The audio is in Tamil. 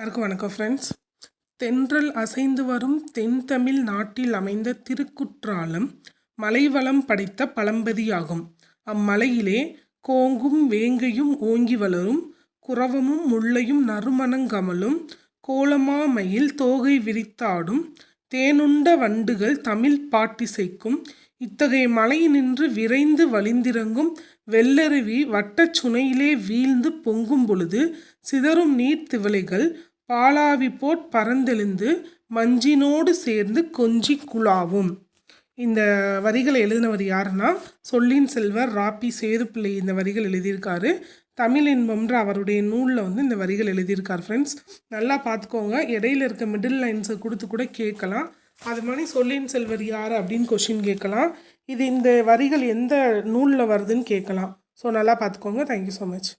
எல்லாருக்கும் வணக்கம் ஃப்ரெண்ட்ஸ் தென்றல் அசைந்து வரும் தென்தமிழ் நாட்டில் அமைந்த திருக்குற்றாலம் மலைவளம் படைத்த பழம்பதியாகும். அம்மலையிலே கோங்கும் வேங்கையும் ஓங்கி வளரும் குரவமும் முள்ளையும் நறுமணங்கமலும் கோலமாமையில் தோகை விரித்தாடும் தேனுண்ட வண்டுகள் தமிழ் பாட்டிசைக்கும் இத்தகைய மலையினின்று விரைந்து வழிந்திறங்கும் வெள்ளருவி வட்டச் சுனையிலே வீழ்ந்து பொங்கும் பொழுது சிதறும் நீர் திவலைகள் பாலாவி போட் பறந்தெழுந்து மஞ்சினோடு சேர்ந்து கொஞ்சி குழாவும். இந்த வரிகளை எழுதினவர் யாருன்னா சொல்லின் செல்வர் ராப்பி சேதுப்பிள்ளை இந்த வரிகள் எழுதியிருக்காரு. தமிழ் இன்பம்ன்ற அவருடைய நூலில் வந்து இந்த வரிகள் எழுதியிருக்கார் ஃப்ரெண்ட்ஸ் நல்லா பார்த்துக்கோங்க. இடையில இருக்க மிடில் லைன்ஸை கொடுத்து கூட கேட்கலாம். அது மாதிரி சொல்லின் செல்வர் யார் அப்படின்னு கொஷின் கேட்கலாம். இது இந்த வரிகள் எந்த நூலில் வருதுன்னு கேட்கலாம். ஸோ நல்லா பார்த்துக்கோங்க. Thank you so much